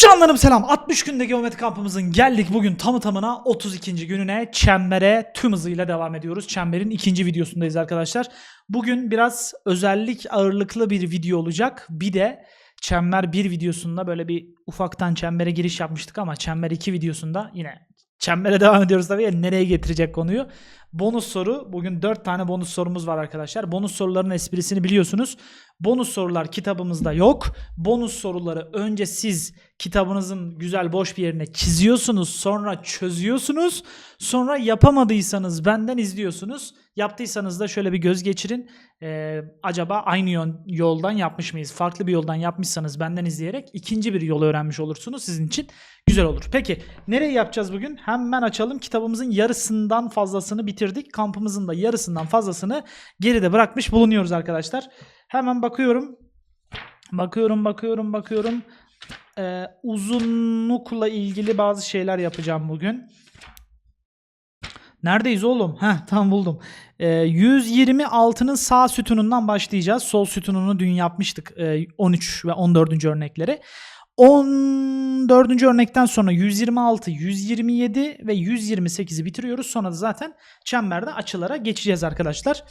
Canlarım selam. 60 günde geometri kampımızın geldik bugün tamı tamına 32. gününe çembere tüm hızıyla devam ediyoruz. Çemberin ikinci videosundayız arkadaşlar. Bugün biraz özellik ağırlıklı bir video olacak. Bir de çember 1 videosunda böyle bir ufaktan çembere giriş yapmıştık ama çember 2 videosunda yine çembere devam ediyoruz tabii ya nereye getirecek konuyu. Bonus soru. Bugün 4 tane bonus sorumuz var arkadaşlar. Bonus soruların esprisini biliyorsunuz. Bonus sorular kitabımızda yok. Bonus soruları önce siz kitabınızın güzel boş bir yerine çiziyorsunuz. Sonra çözüyorsunuz. Sonra yapamadıysanız benden izliyorsunuz. Yaptıysanız da şöyle bir göz geçirin. Ee, acaba aynı yoldan yapmış mıyız? Farklı bir yoldan yapmışsanız benden izleyerek ikinci bir yolu öğrenmiş olursunuz. Sizin için güzel olur. Peki nereye yapacağız bugün? Hemen açalım. Kitabımızın yarısından fazlasını bitirdik. Kampımızın da yarısından fazlasını geride bırakmış bulunuyoruz arkadaşlar. Hemen bakıyorum. Bakıyorum, bakıyorum, bakıyorum. Ee, uzunlukla ilgili bazı şeyler yapacağım bugün. Neredeyiz oğlum? Heh tam buldum. Ee, 126'nın sağ sütunundan başlayacağız. Sol sütununu dün yapmıştık. Ee, 13 ve 14. örnekleri. 14. örnekten sonra 126, 127 ve 128'i bitiriyoruz. Sonra da zaten çemberde açılara geçeceğiz arkadaşlar.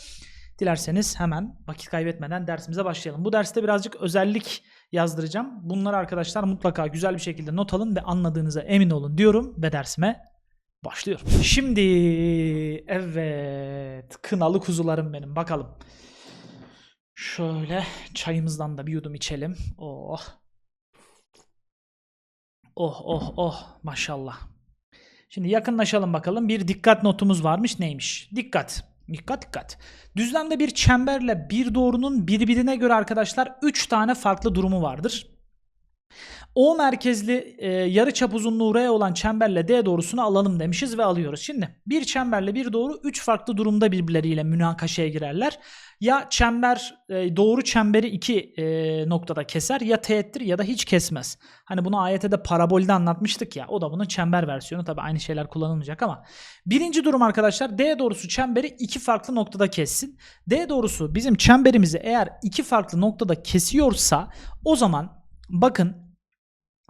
Dilerseniz hemen vakit kaybetmeden dersimize başlayalım. Bu derste birazcık özellik yazdıracağım. Bunları arkadaşlar mutlaka güzel bir şekilde not alın ve anladığınıza emin olun diyorum ve dersime başlıyorum. Şimdi evet kınalı kuzularım benim bakalım. Şöyle çayımızdan da bir yudum içelim. Oh. Oh oh oh maşallah. Şimdi yakınlaşalım bakalım. Bir dikkat notumuz varmış. Neymiş? Dikkat. Dikkat dikkat. Düzlemde bir çemberle bir doğrunun birbirine göre arkadaşlar 3 tane farklı durumu vardır. O merkezli e, yarı çap uzunluğu R olan çemberle D doğrusunu alalım demişiz ve alıyoruz. Şimdi bir çemberle bir doğru 3 farklı durumda birbirleriyle münakaşaya girerler. Ya çember e, doğru çemberi iki e, noktada keser ya teğettir ya da hiç kesmez. Hani bunu AYT'de parabolde anlatmıştık ya. O da bunun çember versiyonu. Tabi aynı şeyler kullanılmayacak ama. Birinci durum arkadaşlar D doğrusu çemberi iki farklı noktada kessin. D doğrusu bizim çemberimizi eğer iki farklı noktada kesiyorsa o zaman bakın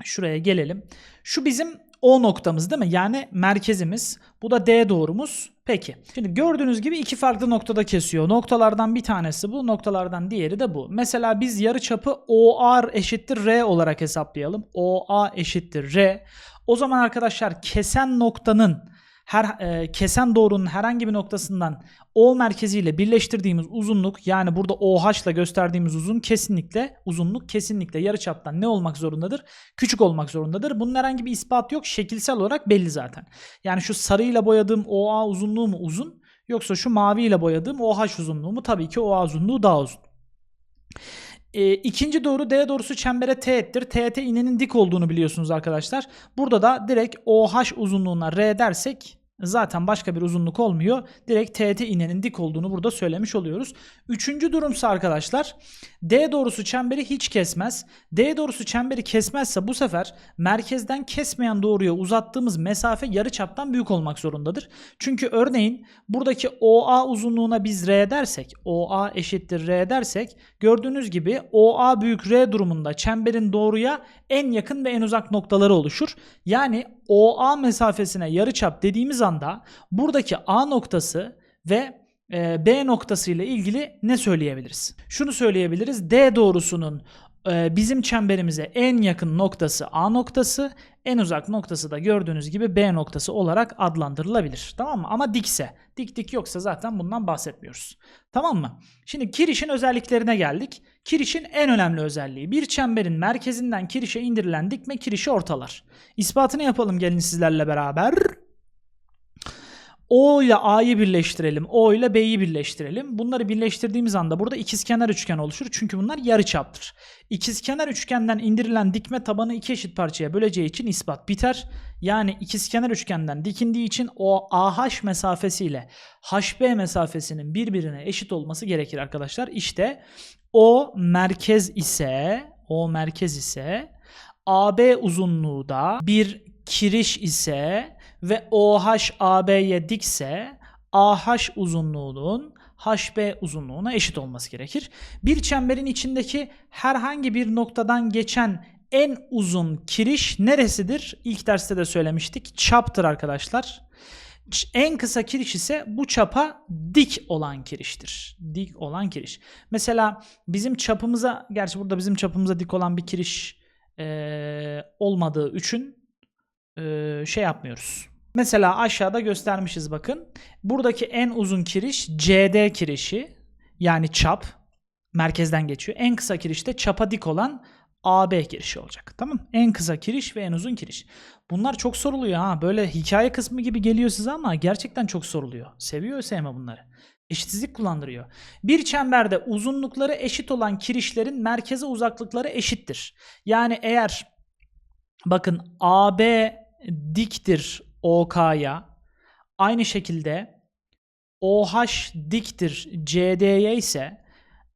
şuraya gelelim. Şu bizim O noktamız değil mi? Yani merkezimiz. Bu da D doğrumuz. Peki. Şimdi gördüğünüz gibi iki farklı noktada kesiyor. Noktalardan bir tanesi bu, noktalardan diğeri de bu. Mesela biz yarıçapı OR eşittir R olarak hesaplayalım. OA eşittir R. O zaman arkadaşlar kesen noktanın her e, kesen doğrunun herhangi bir noktasından O merkeziyle birleştirdiğimiz uzunluk yani burada OH ile gösterdiğimiz uzun kesinlikle uzunluk kesinlikle yarıçaptan ne olmak zorundadır? Küçük olmak zorundadır. Bunun herhangi bir ispatı yok. Şekilsel olarak belli zaten. Yani şu sarıyla boyadığım OA uzunluğu mu uzun yoksa şu maviyle boyadığım OH uzunluğu mu? Tabii ki OA uzunluğu daha uzun. E, ikinci doğru D doğrusu çembere teğettir. Teğete iğnenin dik olduğunu biliyorsunuz arkadaşlar. Burada da direkt OH uzunluğuna R dersek zaten başka bir uzunluk olmuyor. Direkt teğet iğnenin dik olduğunu burada söylemiş oluyoruz. Üçüncü durumsa arkadaşlar D doğrusu çemberi hiç kesmez. D doğrusu çemberi kesmezse bu sefer merkezden kesmeyen doğruya uzattığımız mesafe yarıçaptan büyük olmak zorundadır. Çünkü örneğin buradaki OA uzunluğuna biz R dersek, OA eşittir R dersek gördüğünüz gibi OA büyük R durumunda çemberin doğruya en yakın ve en uzak noktaları oluşur. Yani OA mesafesine yarıçap dediğimiz anda buradaki A noktası ve e, B noktası ile ilgili ne söyleyebiliriz? Şunu söyleyebiliriz. D doğrusunun e, bizim çemberimize en yakın noktası A noktası, en uzak noktası da gördüğünüz gibi B noktası olarak adlandırılabilir. Tamam mı? Ama dikse, dik dik yoksa zaten bundan bahsetmiyoruz. Tamam mı? Şimdi kirişin özelliklerine geldik. Kirişin en önemli özelliği bir çemberin merkezinden kirişe indirilen dikme kirişi ortalar. İspatını yapalım gelin sizlerle beraber. O ile A'yı birleştirelim. O ile B'yi birleştirelim. Bunları birleştirdiğimiz anda burada ikizkenar üçgen oluşur. Çünkü bunlar yarıçaptır. İkizkenar üçgenden indirilen dikme tabanı iki eşit parçaya böleceği için ispat biter. Yani ikizkenar üçgenden dikindiği için o AH mesafesiyle HB mesafesinin birbirine eşit olması gerekir arkadaşlar. İşte o merkez ise o merkez ise AB uzunluğu da bir kiriş ise ve OH AB'ye dikse AH uzunluğunun HB uzunluğuna eşit olması gerekir. Bir çemberin içindeki herhangi bir noktadan geçen en uzun kiriş neresidir? İlk derste de söylemiştik. Çaptır arkadaşlar. En kısa kiriş ise bu çapa dik olan kiriştir. Dik olan kiriş. Mesela bizim çapımıza, gerçi burada bizim çapımıza dik olan bir kiriş eee, olmadığı için şey yapmıyoruz. Mesela aşağıda göstermişiz bakın. Buradaki en uzun kiriş CD kirişi yani çap merkezden geçiyor. En kısa kiriş de çapa dik olan AB kirişi olacak. Tamam? En kısa kiriş ve en uzun kiriş. Bunlar çok soruluyor ha. Böyle hikaye kısmı gibi geliyor size ama gerçekten çok soruluyor. Seviyor ÖSYM bunları. Eşitsizlik kullandırıyor. Bir çemberde uzunlukları eşit olan kirişlerin merkeze uzaklıkları eşittir. Yani eğer bakın AB diktir OK'ya aynı şekilde OH diktir CD'ye ise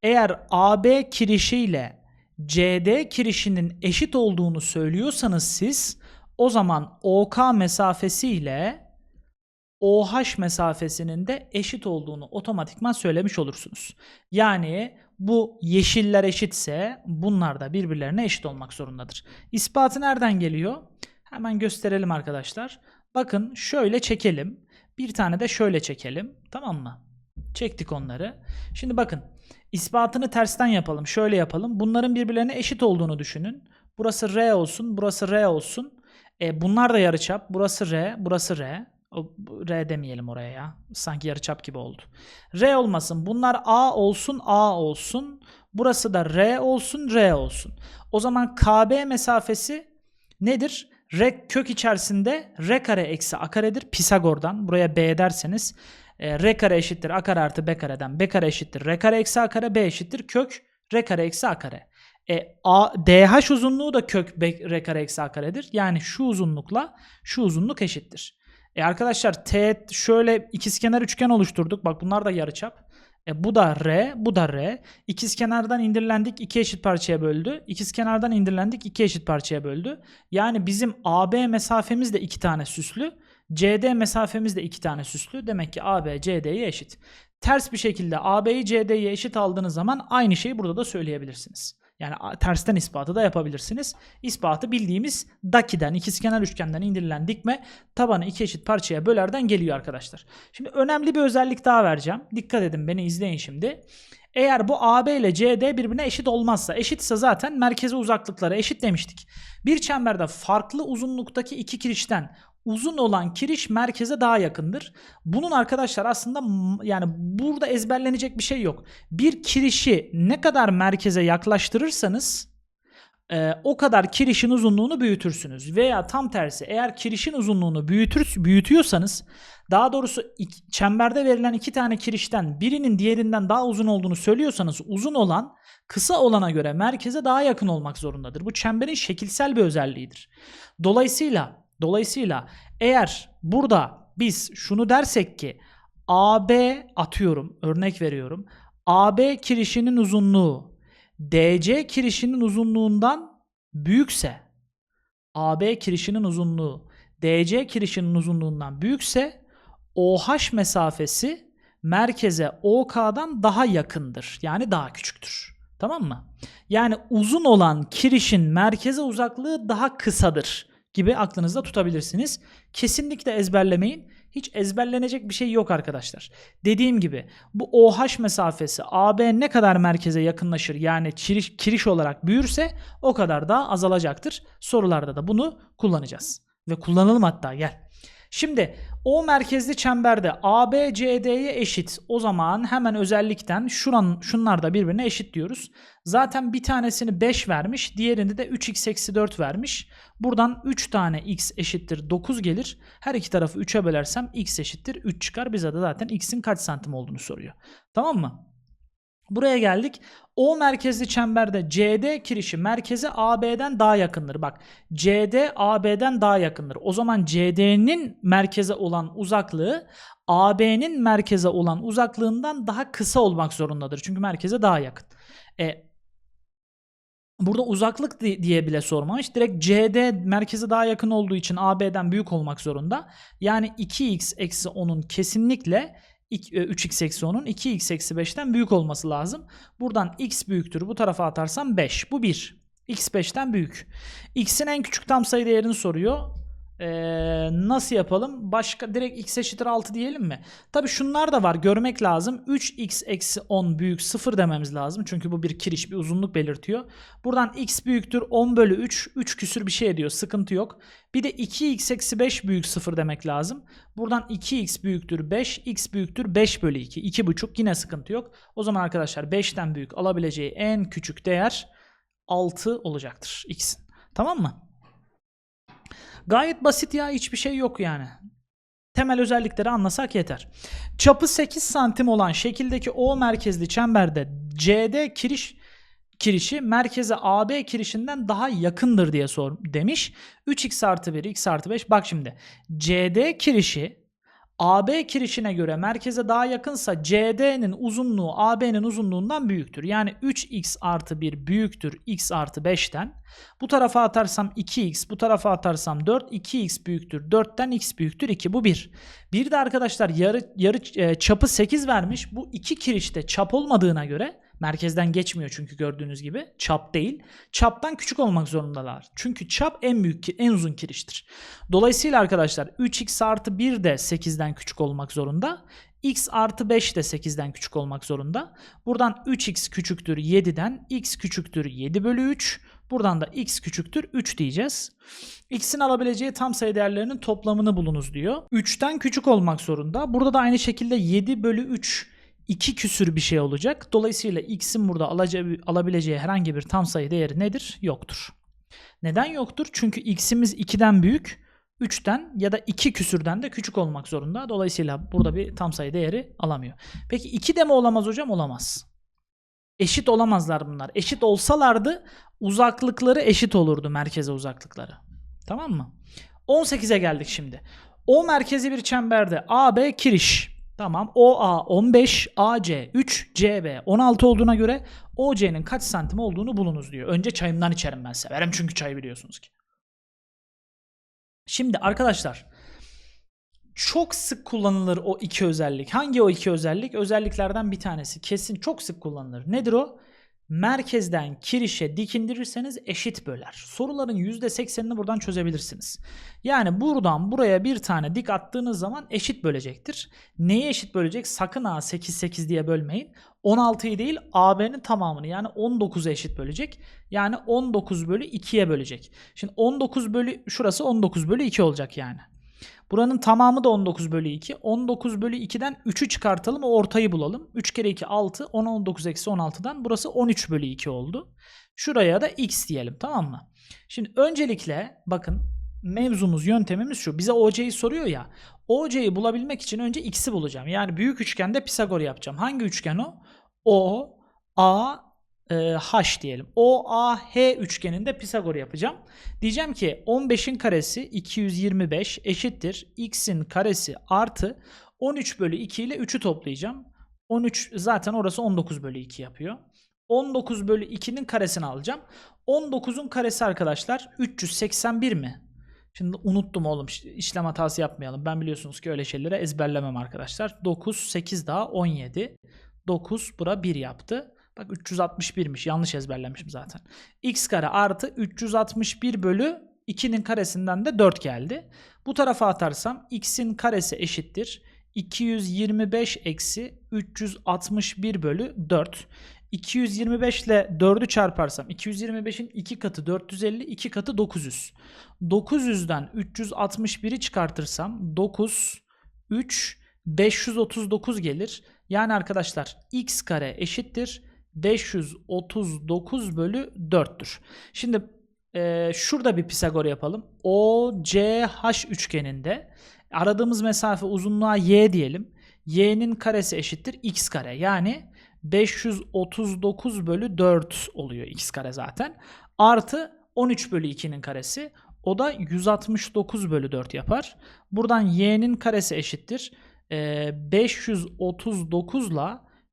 eğer AB kirişiyle CD kirişinin eşit olduğunu söylüyorsanız siz o zaman OK mesafesi ile OH mesafesinin de eşit olduğunu otomatikman söylemiş olursunuz. Yani bu yeşiller eşitse bunlar da birbirlerine eşit olmak zorundadır. İspatı nereden geliyor? Hemen gösterelim arkadaşlar. Bakın şöyle çekelim. Bir tane de şöyle çekelim. Tamam mı? Çektik onları. Şimdi bakın ispatını tersten yapalım. Şöyle yapalım. Bunların birbirlerine eşit olduğunu düşünün. Burası R olsun, burası R olsun. E, bunlar da yarıçap. Burası R, burası R. R demeyelim oraya ya. Sanki yarıçap gibi oldu. R olmasın. Bunlar A olsun, A olsun. Burası da R olsun, R olsun. O zaman KB mesafesi nedir? R kök içerisinde R kare eksi A karedir. Pisagor'dan. Buraya B derseniz e, R kare eşittir A kare artı B kareden. B kare eşittir R kare eksi A kare. B eşittir kök R kare eksi A kare. E, A, DH uzunluğu da kök R kare eksi A karedir. Yani şu uzunlukla şu uzunluk eşittir. E arkadaşlar T şöyle ikizkenar üçgen oluşturduk. Bak bunlar da yarıçap. E bu da R, bu da R. İkizkenardan indirilendik, iki eşit parçaya böldü. İkizkenardan indirilendik, iki eşit parçaya böldü. Yani bizim AB mesafemiz de iki tane süslü. CD mesafemiz de iki tane süslü. Demek ki AB CD'ye eşit. Ters bir şekilde AB'yi CD'ye eşit aldığınız zaman aynı şeyi burada da söyleyebilirsiniz. Yani tersten ispatı da yapabilirsiniz. İspatı bildiğimiz dakiden, ikizkenar üçgenden indirilen dikme tabanı iki eşit parçaya bölerden geliyor arkadaşlar. Şimdi önemli bir özellik daha vereceğim. Dikkat edin beni izleyin şimdi. Eğer bu AB ile CD birbirine eşit olmazsa, eşitse zaten merkeze uzaklıkları eşit demiştik. Bir çemberde farklı uzunluktaki iki kirişten uzun olan kiriş merkeze daha yakındır. Bunun arkadaşlar aslında yani burada ezberlenecek bir şey yok. Bir kirişi ne kadar merkeze yaklaştırırsanız e, o kadar kirişin uzunluğunu büyütürsünüz. Veya tam tersi eğer kirişin uzunluğunu büyütür, büyütüyorsanız daha doğrusu çemberde verilen iki tane kirişten birinin diğerinden daha uzun olduğunu söylüyorsanız uzun olan kısa olana göre merkeze daha yakın olmak zorundadır. Bu çemberin şekilsel bir özelliğidir. Dolayısıyla dolayısıyla eğer burada biz şunu dersek ki AB atıyorum örnek veriyorum. AB kirişinin uzunluğu DC kirişinin uzunluğundan büyükse AB kirişinin uzunluğu DC kirişinin uzunluğundan büyükse OH mesafesi merkeze OK'dan daha yakındır. Yani daha küçüktür. Tamam mı? Yani uzun olan kirişin merkeze uzaklığı daha kısadır gibi aklınızda tutabilirsiniz. Kesinlikle ezberlemeyin. Hiç ezberlenecek bir şey yok arkadaşlar. Dediğim gibi bu OH mesafesi AB ne kadar merkeze yakınlaşır yani kiriş, kiriş olarak büyürse o kadar daha azalacaktır. Sorularda da bunu kullanacağız. Ve kullanalım hatta gel. Şimdi o merkezli çemberde AB CD'ye eşit. O zaman hemen özellikten şuran, şunlar da birbirine eşit diyoruz. Zaten bir tanesini 5 vermiş. Diğerini de 3x eksi 4 vermiş. Buradan 3 tane x eşittir 9 gelir. Her iki tarafı 3'e bölersem x eşittir 3 çıkar. Bize de zaten x'in kaç santim olduğunu soruyor. Tamam mı? Buraya geldik. O merkezli çemberde CD kirişi merkeze AB'den daha yakındır. Bak CD AB'den daha yakındır. O zaman CD'nin merkeze olan uzaklığı AB'nin merkeze olan uzaklığından daha kısa olmak zorundadır. Çünkü merkeze daha yakın. E, burada uzaklık di- diye bile sormamış. Direkt CD merkeze daha yakın olduğu için AB'den büyük olmak zorunda. Yani 2x eksi 10'un kesinlikle ik- 3x eksi 10'un 2x eksi 5'ten büyük olması lazım. Buradan x büyüktür. Bu tarafa atarsam 5. Bu 1. x 5'ten büyük. x'in en küçük tam sayı değerini soruyor. Ee, nasıl yapalım? Başka direkt x eşittir 6 diyelim mi? Tabi şunlar da var görmek lazım. 3x eksi 10 büyük 0 dememiz lazım. Çünkü bu bir kiriş bir uzunluk belirtiyor. Buradan x büyüktür 10 bölü 3. 3 küsür bir şey ediyor sıkıntı yok. Bir de 2x eksi 5 büyük 0 demek lazım. Buradan 2x büyüktür 5. x büyüktür 5 bölü 2. 2,5 yine sıkıntı yok. O zaman arkadaşlar 5'ten büyük alabileceği en küçük değer 6 olacaktır x'in. Tamam mı? Gayet basit ya hiçbir şey yok yani. Temel özellikleri anlasak yeter. Çapı 8 santim olan şekildeki O merkezli çemberde CD kiriş kirişi merkeze AB kirişinden daha yakındır diye sor demiş. 3x artı 1 x artı 5 bak şimdi CD kirişi AB kirişine göre merkeze daha yakınsa CD'nin uzunluğu AB'nin uzunluğundan büyüktür. Yani 3x artı 1 büyüktür x artı 5'ten. Bu tarafa atarsam 2x, bu tarafa atarsam 4, 2x büyüktür 4'ten x büyüktür 2. Bu 1. Bir de arkadaşlar yarı, yarı e, çapı 8 vermiş. Bu iki kirişte çap olmadığına göre merkezden geçmiyor çünkü gördüğünüz gibi çap değil. Çaptan küçük olmak zorundalar. Çünkü çap en büyük en uzun kiriştir. Dolayısıyla arkadaşlar 3x artı 1 de 8'den küçük olmak zorunda. x artı 5 de 8'den küçük olmak zorunda. Buradan 3x küçüktür 7'den x küçüktür 7 bölü 3. Buradan da x küçüktür 3 diyeceğiz. x'in alabileceği tam sayı değerlerinin toplamını bulunuz diyor. 3'ten küçük olmak zorunda. Burada da aynı şekilde 7 bölü 3 2 küsür bir şey olacak. Dolayısıyla x'in burada alabileceği herhangi bir tam sayı değeri nedir? Yoktur. Neden yoktur? Çünkü x'imiz 2'den büyük, 3'ten ya da 2 küsürden de küçük olmak zorunda. Dolayısıyla burada bir tam sayı değeri alamıyor. Peki 2 de mi olamaz hocam? Olamaz. Eşit olamazlar bunlar. Eşit olsalardı uzaklıkları eşit olurdu merkeze uzaklıkları. Tamam mı? 18'e geldik şimdi. O merkezi bir çemberde AB kiriş. Tamam. OA 15, AC 3, CB 16 olduğuna göre OC'nin kaç santim olduğunu bulunuz diyor. Önce çayımdan içerim ben severim çünkü çay biliyorsunuz ki. Şimdi arkadaşlar çok sık kullanılır o iki özellik. Hangi o iki özellik? Özelliklerden bir tanesi. Kesin çok sık kullanılır. Nedir o? Merkezden kirişe dik indirirseniz eşit böler. Soruların %80'ini buradan çözebilirsiniz. Yani buradan buraya bir tane dik attığınız zaman eşit bölecektir. Neyi eşit bölecek? Sakın ha 8 8 diye bölmeyin. 16'yı değil AB'nin tamamını yani 19'u eşit bölecek. Yani 19 bölü 2'ye bölecek. Şimdi 19 bölü şurası 19 bölü 2 olacak yani. Buranın tamamı da 19 bölü 2. 19 bölü 2'den 3'ü çıkartalım ortayı bulalım. 3 kere 2 6. 10 19 eksi 16'dan burası 13 bölü 2 oldu. Şuraya da x diyelim tamam mı? Şimdi öncelikle bakın mevzumuz yöntemimiz şu. Bize OC'yi soruyor ya. OC'yi bulabilmek için önce x'i bulacağım. Yani büyük üçgende Pisagor yapacağım. Hangi üçgen o? O, A, e, H diyelim. OAH üçgeninde Pisagor yapacağım. Diyeceğim ki 15'in karesi 225 eşittir x'in karesi artı 13 bölü 2 ile 3'ü toplayacağım. 13 zaten orası 19 bölü 2 yapıyor. 19 bölü 2'nin karesini alacağım. 19'un karesi arkadaşlar 381 mi? Şimdi unuttum oğlum işlem hatası yapmayalım. Ben biliyorsunuz ki öyle şeylere ezberlemem arkadaşlar. 9, 8 daha 17. 9 bura 1 yaptı. Bak 361'miş. Yanlış ezberlemişim zaten. x kare artı 361 bölü 2'nin karesinden de 4 geldi. Bu tarafa atarsam x'in karesi eşittir. 225 eksi 361 bölü 4. 225 ile 4'ü çarparsam 225'in 2 katı 450 2 katı 900. 900'den 361'i çıkartırsam 9 3 539 gelir. Yani arkadaşlar x kare eşittir 539 bölü 4'tür. Şimdi e, şurada bir Pisagor yapalım. OCH üçgeninde aradığımız mesafe uzunluğa y diyelim. y'nin karesi eşittir x kare. Yani 539 bölü 4 oluyor x kare zaten. Artı 13 bölü 2'nin karesi. O da 169 bölü 4 yapar. Buradan y'nin karesi eşittir. E, 539 ile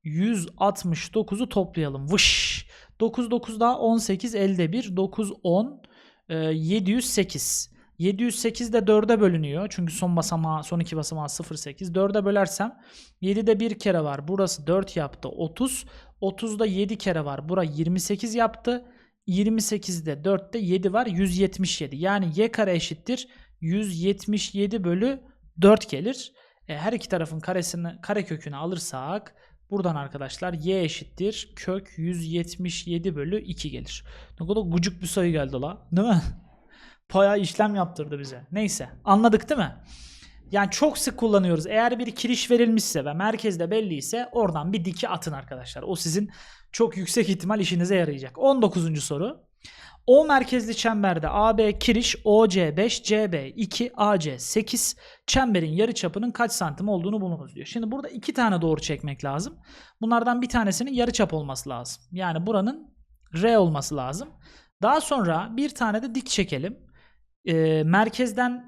169'u toplayalım. Vış. 9 9 daha 18 elde 1. 9 10 708. 708 de 4'e bölünüyor. Çünkü son basamağı son iki basamağı 0,8. 4'e bölersem 7'de bir kere var. Burası 4 yaptı. 30. 30'da 7 kere var. Bura 28 yaptı. 28'de 4'te 7 var 177. Yani y kare eşittir 177 bölü 4 gelir. E, her iki tarafın karesini kare kökünü alırsak buradan arkadaşlar y eşittir kök 177 bölü 2 gelir. Ne kadar gucuk bir sayı geldi la. Değil mi? Bayağı işlem yaptırdı bize. Neyse anladık değil mi? Yani çok sık kullanıyoruz. Eğer bir kiriş verilmişse ve merkezde belliyse oradan bir diki atın arkadaşlar. O sizin çok yüksek ihtimal işinize yarayacak. 19. soru. O merkezli çemberde AB kiriş OC 5, CB 2, AC 8 çemberin yarıçapının kaç santim olduğunu bulunuz diyor. Şimdi burada iki tane doğru çekmek lazım. Bunlardan bir tanesinin yarıçap olması lazım. Yani buranın R olması lazım. Daha sonra bir tane de dik çekelim. Ee, merkezden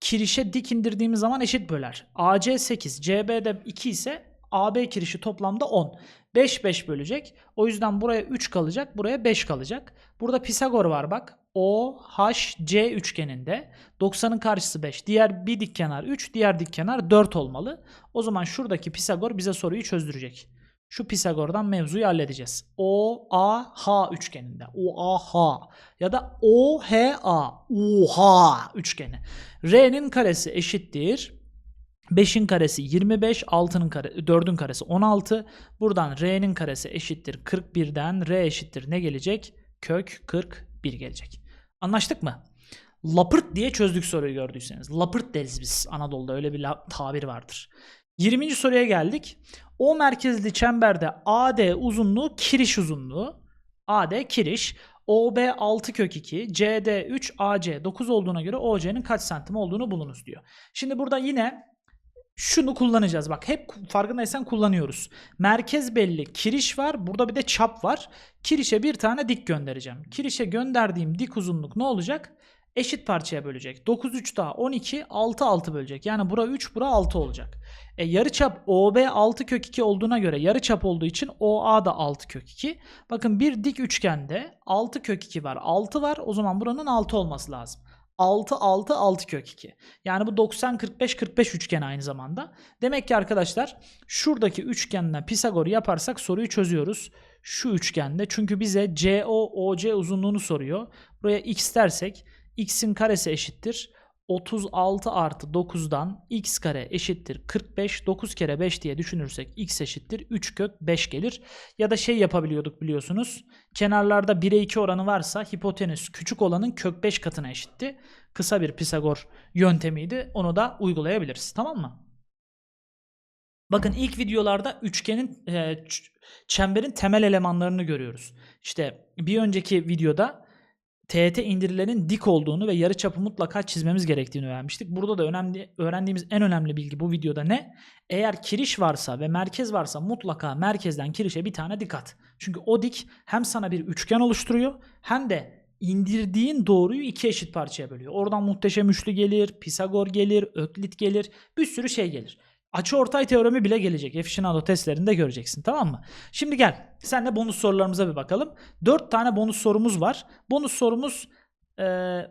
kirişe dik indirdiğimiz zaman eşit böler. AC 8, CB'de 2 ise AB kirişi toplamda 10. 5 5 bölecek. O yüzden buraya 3 kalacak, buraya 5 kalacak. Burada Pisagor var bak. O, H, C üçgeninde 90'ın karşısı 5. Diğer bir dik kenar 3, diğer dik kenar 4 olmalı. O zaman şuradaki Pisagor bize soruyu çözdürecek. Şu Pisagor'dan mevzuyu halledeceğiz. O, A, H üçgeninde. O, A, H. Ya da O, H, A. Oha üçgeni. R'nin karesi eşittir. 5'in karesi 25, 6'nın kare, 4'ün karesi 16. Buradan R'nin karesi eşittir 41'den R eşittir ne gelecek? Kök 41 gelecek. Anlaştık mı? Lapırt diye çözdük soruyu gördüyseniz. Lapırt deriz biz. Anadolu'da öyle bir tabir vardır. 20. soruya geldik. O merkezli çemberde AD uzunluğu kiriş uzunluğu. AD kiriş. OB 6 kök 2, CD 3, AC 9 olduğuna göre OC'nin kaç santim olduğunu bulunuz diyor. Şimdi burada yine şunu kullanacağız. Bak hep farkındaysan kullanıyoruz. Merkez belli. Kiriş var. Burada bir de çap var. Kirişe bir tane dik göndereceğim. Kirişe gönderdiğim dik uzunluk ne olacak? Eşit parçaya bölecek. 9 3 daha 12 6 6 bölecek. Yani bura 3 bura 6 olacak. E, yarıçap OB 6 kök 2 olduğuna göre yarıçap olduğu için OA da 6 kök 2. Bakın bir dik üçgende 6 kök 2 var 6 var. O zaman buranın 6 olması lazım. 6 6 6 kök 2. Yani bu 90 45 45 üçgen aynı zamanda. Demek ki arkadaşlar şuradaki üçgenden Pisagor yaparsak soruyu çözüyoruz. Şu üçgende çünkü bize CO OC uzunluğunu soruyor. Buraya x dersek x'in karesi eşittir. 36 artı 9'dan x kare eşittir 45. 9 kere 5 diye düşünürsek x eşittir 3 kök 5 gelir. Ya da şey yapabiliyorduk biliyorsunuz. Kenarlarda 1'e 2 oranı varsa hipotenüs küçük olanın kök 5 katına eşitti. Kısa bir Pisagor yöntemiydi. Onu da uygulayabiliriz. Tamam mı? Bakın ilk videolarda üçgenin e, çemberin temel elemanlarını görüyoruz. İşte bir önceki videoda TET indirilerin dik olduğunu ve yarıçapı mutlaka çizmemiz gerektiğini öğrenmiştik. Burada da önemli öğrendiğimiz en önemli bilgi bu videoda ne? Eğer kiriş varsa ve merkez varsa mutlaka merkezden kirişe bir tane dik at. Çünkü o dik hem sana bir üçgen oluşturuyor hem de indirdiğin doğruyu iki eşit parçaya bölüyor. Oradan muhteşem üçlü gelir, Pisagor gelir, Öklit gelir, bir sürü şey gelir. Açı ortay teoremi bile gelecek. Aficionado testlerinde göreceksin tamam mı? Şimdi gel. Senle bonus sorularımıza bir bakalım. 4 tane bonus sorumuz var. Bonus sorumuz eee,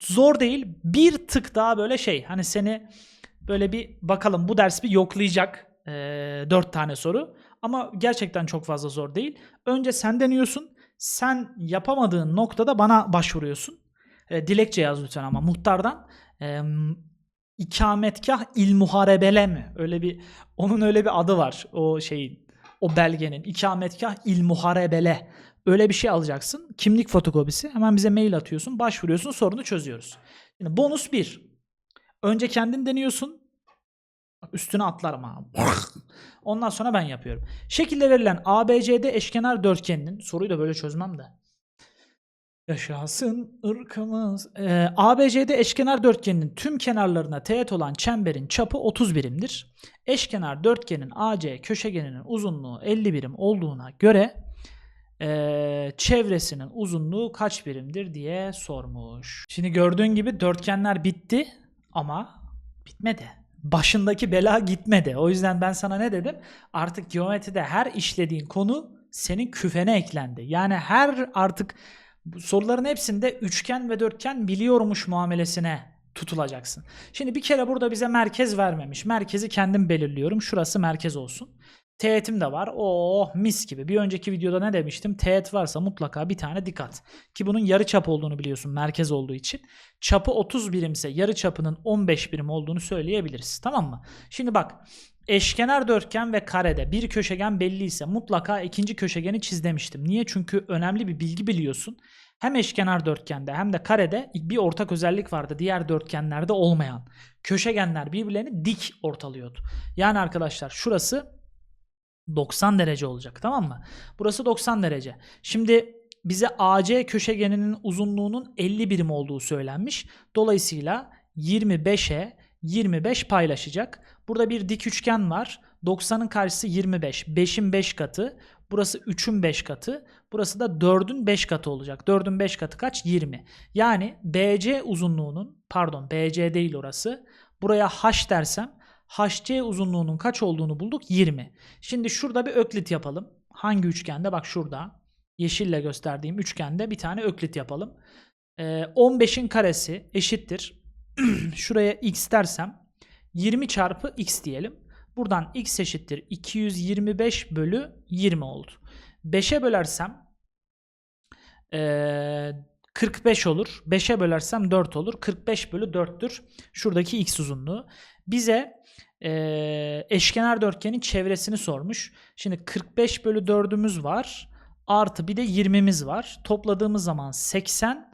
zor değil. Bir tık daha böyle şey. Hani seni böyle bir bakalım bu ders bir yoklayacak. Eee 4 tane soru. Ama gerçekten çok fazla zor değil. Önce sen deniyorsun. Sen yapamadığın noktada bana başvuruyorsun. E, dilekçe yaz lütfen ama muhtardan. E, ikametgah il muharebele mi? Öyle bir onun öyle bir adı var o şeyin o belgenin ikametgah il muharebele. Öyle bir şey alacaksın. Kimlik fotokopisi. Hemen bize mail atıyorsun. Başvuruyorsun. Sorunu çözüyoruz. Şimdi bonus 1. Önce kendin deniyorsun. Üstüne atlarım ha. Ondan sonra ben yapıyorum. Şekilde verilen ABCD eşkenar dörtgeninin soruyu da böyle çözmem de. Yaşasın ırkımız. Ee, ABCD eşkenar dörtgeninin tüm kenarlarına teğet olan çemberin çapı 30 birimdir. Eşkenar dörtgenin AC köşegeninin uzunluğu 50 birim olduğuna göre ee, çevresinin uzunluğu kaç birimdir diye sormuş. Şimdi gördüğün gibi dörtgenler bitti ama bitmedi. Başındaki bela gitmedi. O yüzden ben sana ne dedim? Artık geometride her işlediğin konu senin küfene eklendi. Yani her artık soruların hepsinde üçgen ve dörtgen biliyormuş muamelesine tutulacaksın. Şimdi bir kere burada bize merkez vermemiş. Merkezi kendim belirliyorum. Şurası merkez olsun. Teğetim de var. Oh mis gibi. Bir önceki videoda ne demiştim? Teğet varsa mutlaka bir tane dikkat. Ki bunun yarı çap olduğunu biliyorsun merkez olduğu için. Çapı 30 birimse yarı çapının 15 birim olduğunu söyleyebiliriz. Tamam mı? Şimdi bak eşkenar dörtgen ve karede bir köşegen belliyse mutlaka ikinci köşegeni çiz demiştim. Niye? Çünkü önemli bir bilgi biliyorsun. Hem eşkenar dörtgende hem de karede bir ortak özellik vardı diğer dörtgenlerde olmayan. Köşegenler birbirlerini dik ortalıyordu. Yani arkadaşlar şurası 90 derece olacak tamam mı? Burası 90 derece. Şimdi bize AC köşegeninin uzunluğunun 50 birim olduğu söylenmiş. Dolayısıyla 25'e 25 paylaşacak. Burada bir dik üçgen var. 90'ın karşısı 25. 5'in 5 katı. Burası 3'ün 5 katı. Burası da 4'ün 5 katı olacak. 4'ün 5 katı kaç? 20. Yani BC uzunluğunun pardon BC değil orası. Buraya H dersem HC uzunluğunun kaç olduğunu bulduk? 20. Şimdi şurada bir öklit yapalım. Hangi üçgende? Bak şurada. Yeşille gösterdiğim üçgende bir tane öklit yapalım. Ee, 15'in karesi eşittir. Şuraya x dersem 20 çarpı x diyelim. Buradan x eşittir 225 bölü 20 oldu. 5'e bölersem ee, 45 olur. 5'e bölersem 4 olur. 45 bölü 4'tür. Şuradaki x uzunluğu. Bize ee, eşkenar dörtgenin çevresini sormuş. Şimdi 45 bölü 4'ümüz var. Artı bir de 20'miz var. Topladığımız zaman 80.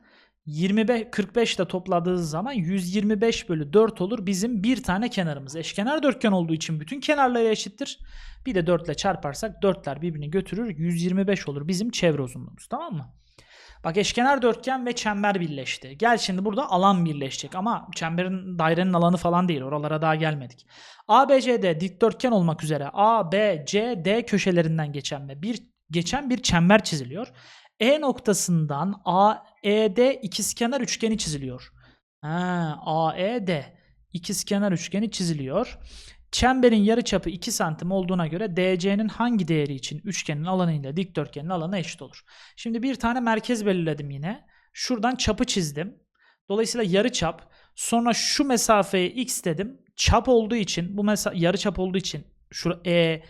25, 45 ile topladığımız zaman 125 bölü 4 olur. Bizim bir tane kenarımız. Eşkenar dörtgen olduğu için bütün kenarları eşittir. Bir de 4 ile çarparsak 4'ler birbirini götürür. 125 olur bizim çevre uzunluğumuz. Tamam mı? Bak eşkenar dörtgen ve çember birleşti. Gel şimdi burada alan birleşecek ama çemberin dairenin alanı falan değil. Oralara daha gelmedik. ABCD dikdörtgen olmak üzere A, B, C, D köşelerinden geçen ve bir geçen bir çember çiziliyor. E noktasından AED ikizkenar üçgeni çiziliyor. Ha, AED ikizkenar üçgeni çiziliyor. Çemberin yarıçapı 2 santim olduğuna göre DC'nin hangi değeri için üçgenin alanı ile dikdörtgenin alanı eşit olur? Şimdi bir tane merkez belirledim yine. Şuradan çapı çizdim. Dolayısıyla yarıçap. Sonra şu mesafeye x dedim. Çap olduğu için bu mesa yarıçap olduğu için şu e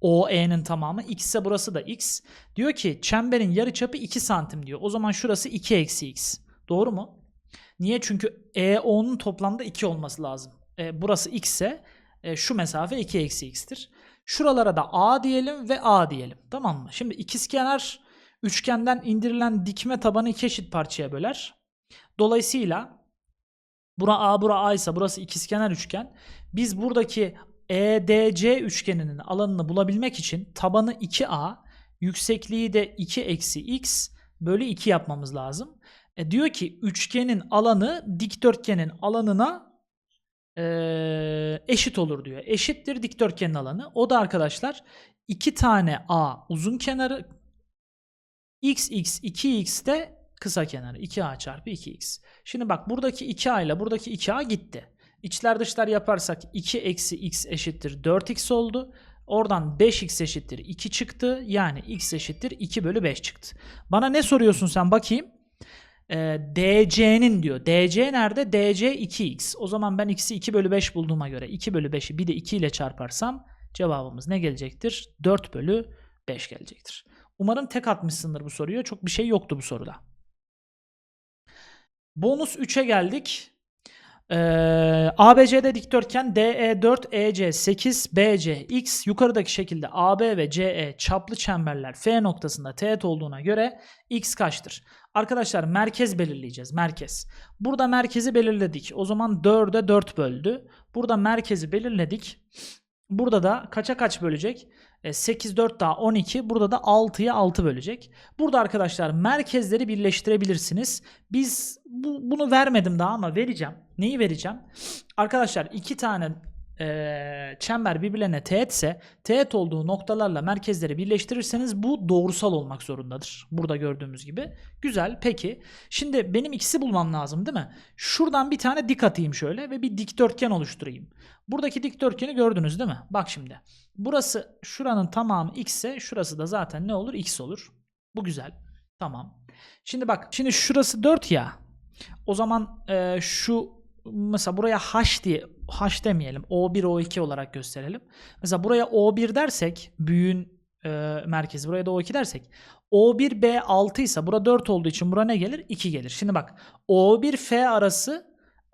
o e'nin tamamı x ise burası da x. Diyor ki çemberin yarıçapı 2 santim diyor. O zaman şurası 2 eksi x. Doğru mu? Niye? Çünkü e o'nun toplamda 2 olması lazım. E, burası x ise e, şu mesafe 2 eksi x'tir. Şuralara da a diyelim ve a diyelim. Tamam mı? Şimdi ikizkenar üçgenden indirilen dikme tabanı iki eşit parçaya böler. Dolayısıyla bura a bura a ise burası ikizkenar üçgen. Biz buradaki EDC üçgeninin alanını bulabilmek için tabanı 2a, yüksekliği de 2 eksi x bölü 2 yapmamız lazım. E diyor ki üçgenin alanı dikdörtgenin alanına e, eşit olur diyor. Eşittir dikdörtgenin alanı. O da arkadaşlar 2 tane a uzun kenarı x x 2x de kısa kenarı 2a çarpı 2x. Şimdi bak buradaki 2a ile buradaki 2a gitti. İçler dışlar yaparsak 2 eksi x eşittir 4x oldu. Oradan 5x eşittir 2 çıktı. Yani x eşittir 2 bölü 5 çıktı. Bana ne soruyorsun sen bakayım? Ee, DC'nin diyor. DC nerede? DC 2x. O zaman ben x'i 2 bölü 5 bulduğuma göre 2 bölü 5'i bir de 2 ile çarparsam cevabımız ne gelecektir? 4 bölü 5 gelecektir. Umarım tek atmışsındır bu soruyu. Çok bir şey yoktu bu soruda. Bonus 3'e geldik. Ee, ABC'de dikdörtgen DE4, EC 8, BC, X yukarıdaki şekilde AB ve CE çaplı çemberler F noktasında teğet olduğuna göre X kaçtır? Arkadaşlar merkez belirleyeceğiz. Merkez. Burada merkezi belirledik. O zaman 4'e 4 böldü. Burada merkezi belirledik. Burada da kaça kaç bölecek? 8 4 daha 12. Burada da 6'ya 6 bölecek. Burada arkadaşlar merkezleri birleştirebilirsiniz. Biz bu, bunu vermedim daha ama vereceğim. Neyi vereceğim? Arkadaşlar iki tane e, çember birbirlerine teğetse teğet olduğu noktalarla merkezleri birleştirirseniz bu doğrusal olmak zorundadır. Burada gördüğümüz gibi. Güzel peki. Şimdi benim ikisi bulmam lazım değil mi? Şuradan bir tane dik atayım şöyle ve bir dikdörtgen oluşturayım. Buradaki dikdörtgeni gördünüz değil mi? Bak şimdi. Burası şuranın tamamı x ise şurası da zaten ne olur? x olur. Bu güzel. Tamam. Şimdi bak şimdi şurası 4 ya. O zaman e, şu mesela buraya H diye H demeyelim. O1 O2 olarak gösterelim. Mesela buraya O1 dersek büyüğün e, merkezi buraya da O2 dersek O1 B 6 ise bura 4 olduğu için bura ne gelir? 2 gelir. Şimdi bak O1 F arası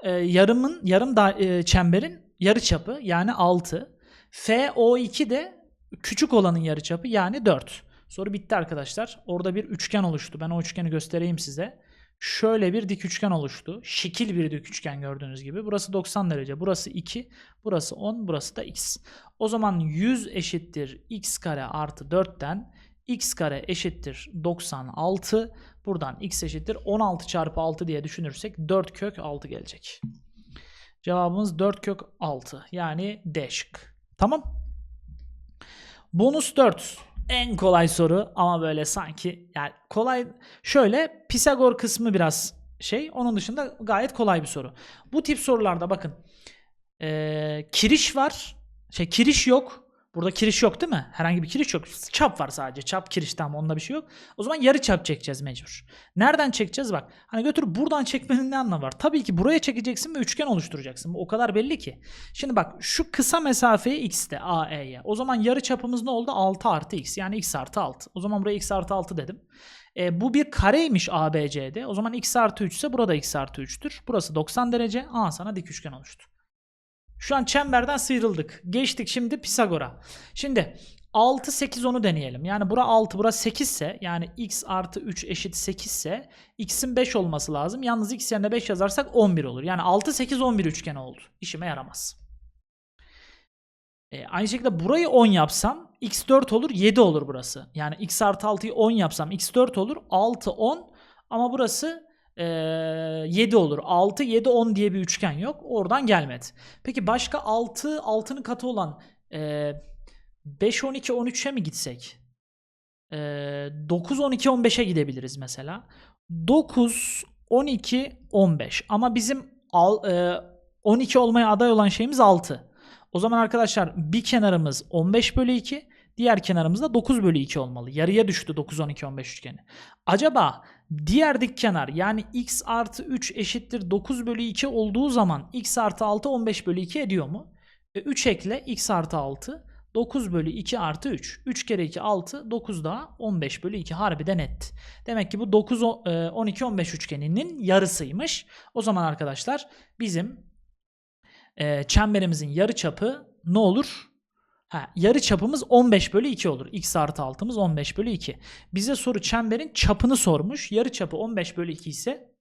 e, yarımın yarım da, e, çemberin yarıçapı yani 6. F O2 de küçük olanın yarıçapı yani 4. Soru bitti arkadaşlar. Orada bir üçgen oluştu. Ben o üçgeni göstereyim size. Şöyle bir dik üçgen oluştu. Şekil bir dik üçgen gördüğünüz gibi. Burası 90 derece. Burası 2. Burası 10. Burası da x. O zaman 100 eşittir x kare artı 4'ten x kare eşittir 96. Buradan x eşittir 16 çarpı 6 diye düşünürsek 4 kök 6 gelecek. Cevabımız 4 kök 6. Yani D şık. Tamam. Bonus 4. En kolay soru ama böyle sanki yani kolay şöyle Pisagor kısmı biraz şey onun dışında gayet kolay bir soru. Bu tip sorularda bakın ee, kiriş var şey kiriş yok. Burada kiriş yok değil mi? Herhangi bir kiriş yok. Çap var sadece. Çap kiriş tamam onda bir şey yok. O zaman yarı çap çekeceğiz mecbur. Nereden çekeceğiz bak. Hani götür buradan çekmenin ne anlamı var? Tabii ki buraya çekeceksin ve üçgen oluşturacaksın. Bu o kadar belli ki. Şimdi bak şu kısa mesafeye x'te AE'ye. O zaman yarı çapımız ne oldu? 6 artı x. Yani x artı 6. O zaman buraya x artı 6 dedim. E, bu bir kareymiş ABC'de. O zaman x artı 3 ise burada x artı 3'tür. Burası 90 derece. Aa sana dik üçgen oluştu. Şu an çemberden sıyrıldık. Geçtik şimdi Pisagor'a. Şimdi 6, 8, 10'u deneyelim. Yani bura 6, bura 8 ise yani x artı 3 eşit 8 ise x'in 5 olması lazım. Yalnız x yerine 5 yazarsak 11 olur. Yani 6, 8, 11 üçgeni oldu. İşime yaramaz. E, aynı şekilde burayı 10 yapsam x 4 olur 7 olur burası. Yani x artı 6'yı 10 yapsam x 4 olur 6, 10 ama burası e, 7 olur. 6, 7, 10 diye bir üçgen yok. Oradan gelmedi. Peki başka 6, 6'nın katı olan e, 5, 12, 13'e mi gitsek? E, 9, 12, 15'e gidebiliriz mesela. 9, 12, 15. Ama bizim al, e, 12 olmaya aday olan şeyimiz 6. O zaman arkadaşlar bir kenarımız 15 bölü 2. Diğer kenarımız da 9 bölü 2 olmalı. Yarıya düştü 9, 12, 15 üçgeni. Acaba diğer dik kenar yani x artı 3 eşittir 9 bölü 2 olduğu zaman x artı 6 15 bölü 2 ediyor mu? E, 3 ekle x artı 6 9 bölü 2 artı 3. 3 kere 2 6 9 daha 15 bölü 2 harbiden net. Demek ki bu 9 12 15 üçgeninin yarısıymış. O zaman arkadaşlar bizim e, çemberimizin yarı çapı ne olur? Ha, yarı çapımız 15 bölü 2 olur. X artı 6'mız 15 bölü 2. Bize soru çemberin çapını sormuş. Yarı çapı 15 bölü 2 ise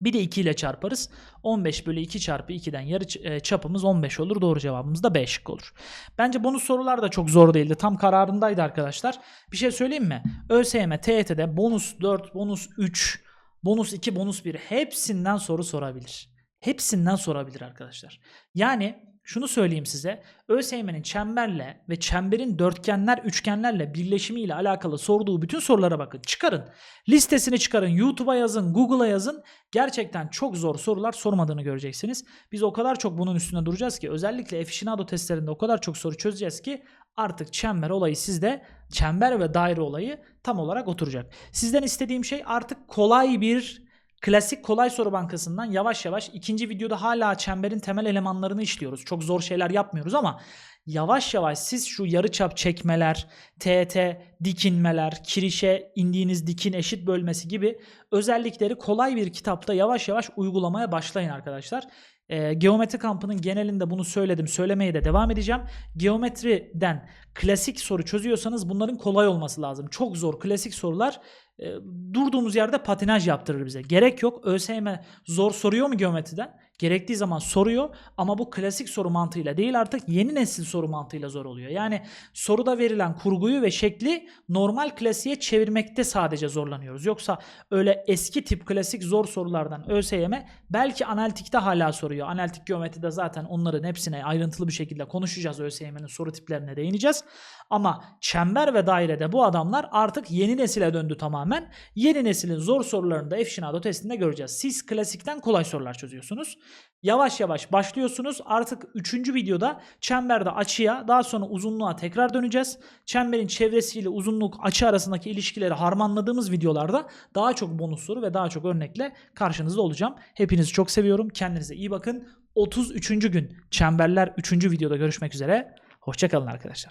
bir de 2 ile çarparız. 15 bölü 2 çarpı 2'den yarı çapımız 15 olur. Doğru cevabımız da B şık olur. Bence bonus sorular da çok zor değildi. Tam kararındaydı arkadaşlar. Bir şey söyleyeyim mi? ÖSYM, TYT'de bonus 4, bonus 3, bonus 2, bonus 1 hepsinden soru sorabilir. Hepsinden sorabilir arkadaşlar. Yani şunu söyleyeyim size. ÖSYM'nin çemberle ve çemberin dörtgenler, üçgenlerle birleşimiyle alakalı sorduğu bütün sorulara bakın. Çıkarın. Listesini çıkarın. YouTube'a yazın, Google'a yazın. Gerçekten çok zor sorular sormadığını göreceksiniz. Biz o kadar çok bunun üstüne duracağız ki özellikle Efişinado testlerinde o kadar çok soru çözeceğiz ki artık çember olayı sizde çember ve daire olayı tam olarak oturacak. Sizden istediğim şey artık kolay bir Klasik kolay soru bankasından yavaş yavaş ikinci videoda hala çemberin temel elemanlarını işliyoruz. Çok zor şeyler yapmıyoruz ama yavaş yavaş siz şu yarıçap çekmeler, TET, dikinmeler, kirişe indiğiniz dikin eşit bölmesi gibi özellikleri kolay bir kitapta yavaş yavaş uygulamaya başlayın arkadaşlar. E, geometri kampının genelinde bunu söyledim. Söylemeye de devam edeceğim. Geometriden klasik soru çözüyorsanız bunların kolay olması lazım. Çok zor klasik sorular e, durduğumuz yerde patinaj yaptırır bize. Gerek yok. ÖSYM zor soruyor mu geometriden? Gerektiği zaman soruyor ama bu klasik soru mantığıyla değil artık yeni nesil soru mantığıyla zor oluyor. Yani soruda verilen kurguyu ve şekli normal klasiğe çevirmekte sadece zorlanıyoruz. Yoksa öyle eski tip klasik zor sorulardan ÖSYM belki analitikte hala soruyor. Analitik geometride zaten onların hepsine ayrıntılı bir şekilde konuşacağız. ÖSYM'nin soru tiplerine değineceğiz. Ama çember ve dairede bu adamlar artık yeni nesile döndü tamamen. Yeni neslin zor sorularını da Efşinado testinde göreceğiz. Siz klasikten kolay sorular çözüyorsunuz. Yavaş yavaş başlıyorsunuz. Artık 3. videoda çemberde açıya daha sonra uzunluğa tekrar döneceğiz. Çemberin çevresiyle uzunluk açı arasındaki ilişkileri harmanladığımız videolarda daha çok bonus soru ve daha çok örnekle karşınızda olacağım. Hepinizi çok seviyorum. Kendinize iyi bakın. 33. gün çemberler 3. videoda görüşmek üzere. Hoşçakalın arkadaşlar.